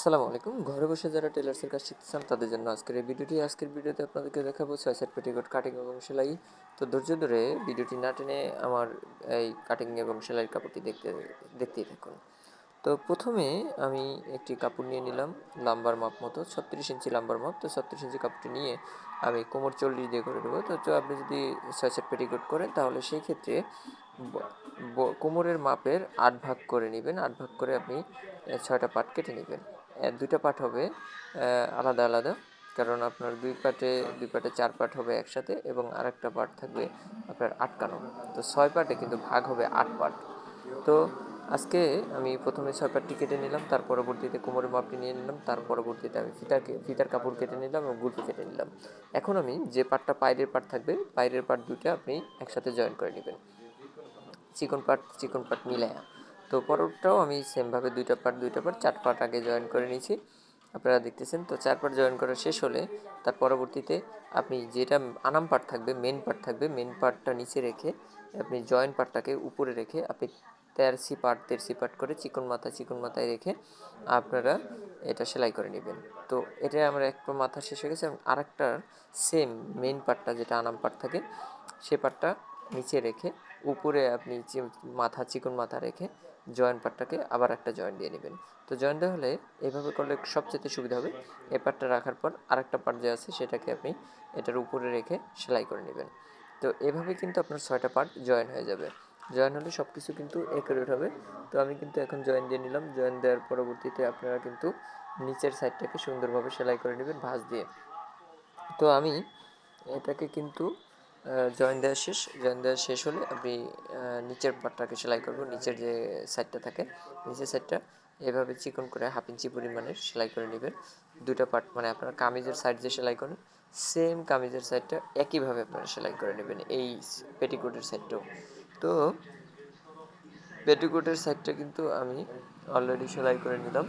আসসালামু আলাইকুম। ঘরে বসে যারা টেলার্সের কাজ শিখতে চান তাদের জন্য আজকের এই ভিডিওটি। আজকের ভিডিওতে আপনাদেরকে দেখাবো ছয় পেটিকোট কাটিং এবং সেলাই। তো ধৈর্য ধরে ভিডিওটি না টেনে আমার এই কাটিং এবং সেলাইয়ের কাপড়টি দেখতে, দেখতেই থাকুন। তো প্রথমে আমি একটি কাপড় নিয়ে নিলাম, লাম্বার মাপ মতো, ছত্রিশ ইঞ্চি লাম্বার মাপ। তো ছত্রিশ ইঞ্চি কাপড়টি নিয়ে আমি কোমর চল্লিশ দিয়ে করে দেবো। তো আপনি যদি ছয় পেটিকোট করেন, তাহলে সেই ক্ষেত্রে কোমরের মাপের আট ভাগ করে নেবেন। আট ভাগ করে আপনি ছয়টা পাট কেটে নেবেন। দুইটা পাট হবে আলাদা আলাদা। কারণ আপনার দুই পাটে দুই পাটে চার পাট হবে একসাথে এবং আরেকটা পাট থাকবে আপনার আটকানো তো ছয় পাটে কিন্তু ভাগ হবে আট পাট তো আজকে আমি প্রথমে ছয় পাটটি কেটে নিলাম, তার পরবর্তীতে কোমরের মাপটি নিয়ে নিলাম, তার পরবর্তীতে আমি ফিতাকে, ফিতার কাপড় কেটে নিলাম এবং গুলফি কেটে নিলাম। এখন আমি যে পাটটা পায়ের পাট থাকবে, পায়ের পাট দুইটা আপনি একসাথে জয়েন করে নেবেন। চিকন পাট চিকন পাট মিলায়া। তো পরেরটাও আমি সেমভাবে দুইটা পার্ট দুইটা পার্ট চার পার্ট আগে জয়েন করে নিয়েছি। আপনারা দেখতেছেন, তো চার পার্ট জয়েন করা শেষ হলে তার পরবর্তীতে আপনি যেটা আনাম পার্ট থাকবে মেন পার্ট থাকবে মেন পার্টটা নিচে রেখে আপনি জয়েন পার্টটাকে উপরে রেখে আপনি তেরসি পার্ট তেরসি পার্ট করে চিকন মাথা, চিকন মাথায় রেখে আপনারা এটা সেলাই করে নেবেন। তো এটা আমার একটা মাথা শেষ হয়ে গেছে এবং সেম মেন পার্টটা যেটা আনাম পার্ট থাকে, সে পার্টটা নিচে রেখে উপরে আপনি মাথা, চিকন মাথা রেখে জয়েন্ট পার্টটাকে আবার একটা জয়েন্ট দিয়ে নেবেন। তো জয়েন্ট দেওয়া হলে এভাবে করলে সবচেয়ে সুবিধা হবে। এ পার্টটা রাখার পর আরেকটা পার্ট যে আছে সেটাকে আপনি এটার উপরে রেখে সেলাই করে নেবেন। তো এভাবে কিন্তু আপনার ছয়টা পার্ট জয়েন হয়ে যাবে। জয়েন হলে সব কিছু কিন্তু একুরেট হবে। তো আমি কিন্তু এখন জয়েন দিয়ে নিলাম। জয়েন দেওয়ার পরবর্তীতে আপনারা কিন্তু নিচের সাইডটাকে সুন্দরভাবে সেলাই করে নেবেন ভাঁজ দিয়ে। তো আমি এটাকে কিন্তু জয়েন দেওয়া শেষ। জয়েন দেওয়া শেষ হলে আপনি নিচের পাটটাকে সেলাই করব নিচের যে সাইডটা থাকে, নিচের সাইডটা এভাবে চিকন করে হাফ ইঞ্চি পরিমাণের সেলাই করে নেবেন। দুটো পার্ট মানে আপনার কামিজের সাইড যে সেলাই করেন সেম কামিজের সাইডটা একইভাবে আপনারা সেলাই করে নেবেন এই পেটিকোটের সাইডটাও তো পেটিকোটের সাইডটা কিন্তু আমি অলরেডি সেলাই করে নিলাম।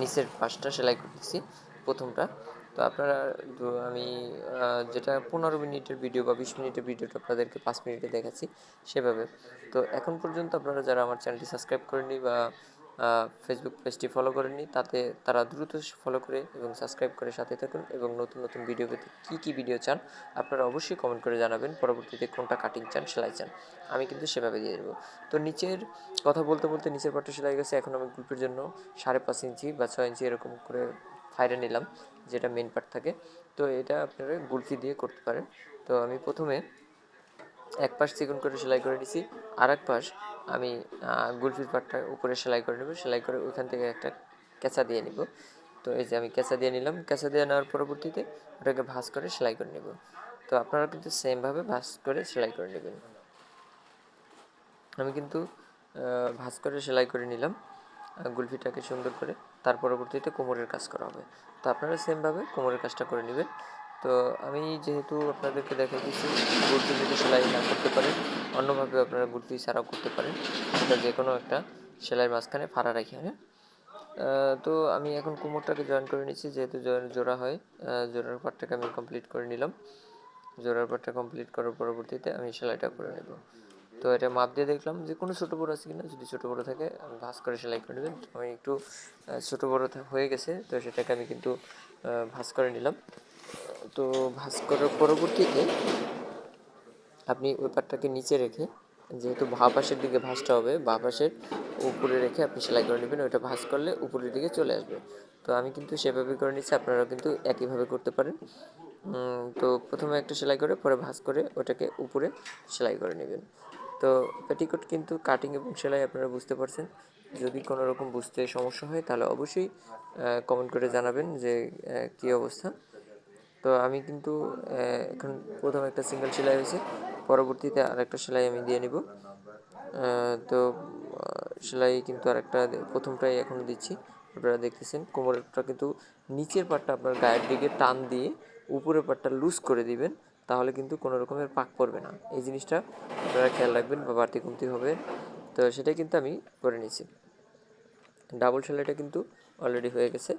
নিচের পাশটা সেলাই করতেছি, প্রথমটা। তো আপনারা আমি যেটা পনেরো মিনিটের ভিডিও বা বিশ মিনিটের ভিডিওটা আপনাদেরকে পাঁচ মিনিটে দেখাচ্ছি সেভাবে। তো এখন পর্যন্ত আপনারা যারা আমার চ্যানেলটি সাবস্ক্রাইব করেননি বা ফেসবুক পেজটি ফলো করেননি, তাতে, তারা দ্রুত ফলো করে এবং সাবস্ক্রাইব করে সাথে থাকুন এবং নতুন নতুন ভিডিও পেতে কী কী ভিডিও চান আপনারা অবশ্যই কমেন্ট করে জানাবেন। পরবর্তীতে কোনটা কাটিং চান, সেলাই চান, আমি কিন্তু সেভাবে দিয়ে দেবো। তো নিচের কথা বলতে বলতে নিচের পাটটা সেলাই গেছে। এখন আমি গ্রুপের জন্য সাড়ে পাঁচ ইঞ্চি বা ছয় ইঞ্চি এরকম করে ফাইরে নিলাম, যেটা মেন পার্ট থাকে। তো এটা আপনারা গুলফি দিয়ে করতে পারেন। তো আমি প্রথমে এক পাশ চিকন করে সেলাই করে নিছি আর এক পাশ আমি গুলফির পাটটা উপরে সেলাই করে নেব। সেলাই করে ওইখান থেকে একটা কেঁচা দিয়ে নিব। তো এই যে আমি কেঁচা দিয়ে নিলাম। কেঁচা দিয়ে নেওয়ার পরবর্তীতে ওটাকে ভাঁজ করে সেলাই করে নেব। তো আপনারা কিন্তু সেমভাবে ভাঁজ করে সেলাই করে নেবেন। আমি কিন্তু ভাঁজ করে সেলাই করে নিলাম গুলফিটাকে সুন্দর করে। তার পরবর্তীতে কোমরের কাজ করা হবে। তো আপনারা সেমভাবে কোমরের কাজটা করে নেবেন। তো আমি যেহেতু আপনাদেরকে দেখা দিচ্ছি গুলফি যদি সেলাই না করতে পারেন, অন্যভাবে আপনারা গুলফি ছাড়াও করতে পারেন। সেটা যে কোনো একটা সেলাইয়ের মাঝখানে ফাড়া রাখি হ্যাঁ তো আমি এখন কোমরটাকে জয়েন করে নিচ্ছি। যেহেতু জোড়া হয় জোড়ার পার্টটাকে আমি কমপ্লিট করে নিলাম। জোড়ার পার্টটা কমপ্লিট করার পরবর্তীতে আমি সেলাইটা করে নেব। তো এটা মাপ দিয়ে দেখলাম যে কোনো ছোটো বড়ো আছে কিনা, যদি ছোটো বড়ো থাকে ভাঁজ করে সেলাই করে নেবেন। আমি একটু ছোটো বড়ো হয়ে গেছে, তো সেটাকে আমি কিন্তু ভাঁজ করে নিলাম। তো ভাঁজ করার পরবর্তীতে আপনি ওই পাটটাকে নিচে রেখে, যেহেতু ভা পাশের দিকে ভাঁজটা হবে বা পাশের উপরে রেখে আপনি সেলাই করে নেবেন, ওইটা ভাঁজ করলে উপরের দিকে চলে আসবে। তো আমি কিন্তু সেভাবে করে নিচ্ছি আপনারা কিন্তু একইভাবে করতে পারেন। তো প্রথমে একটা সেলাই করে, পরে ভাঁজ করে ওটাকে উপরে সেলাই করে নেবেন। তো পেটিকোট কিন্তু কাটিং এবং সেলাই আপনারা বুঝতে পারছেন। যদি কোনো রকম বুঝতে সমস্যা হয়, তাহলে অবশ্যই কমেন্ট করে জানাবেন যে কী অবস্থা। তো আমি কিন্তু এখন প্রথম একটা সিঙ্গেল সেলাই হয়েছে। পরবর্তীতে আরেকটা সেলাই আমি দিয়ে নিব। তো সেলাই কিন্তু আরেকটা প্রথমটাই এখন দিচ্ছি। আপনারা দেখতেছেন, কোমরেরটা কিন্তু নিচের পাটটা আপনার গায়ের দিকে টান দিয়ে উপরের পাটটা লুজ করে দিবেন। তাহলে কিন্তু কোনো রকমের পাক পড়বে না। এই জিনিসটা আপনারা খেয়াল রাখবেন বা বাড়তি কমতি হবে। তো সেটাই কিন্তু আমি করে নিয়েছি। ডাবল সেলাইটা কিন্তু অলরেডি হয়ে গেছে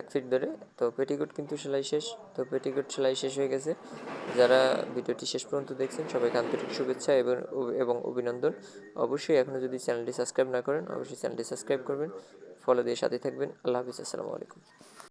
এক ফিট ধরে। তো পেটিকোট কিন্তু সেলাই শেষ। তো পেটিকোট সেলাই শেষ হয়ে গেছে। যারা ভিডিওটি শেষ পর্যন্ত দেখছেন, সবাইকে আন্তরিক শুভেচ্ছা এবং এবং অভিনন্দন। অবশ্যই এখনও যদি চ্যানেলটি সাবস্ক্রাইব না করেন, অবশ্যই চ্যানেলটি সাবস্ক্রাইব করবেন। ফলো দিয়ে সাথে থাকবেন। আল্লাহ হাফিজ। আসসালামু আলাইকুম।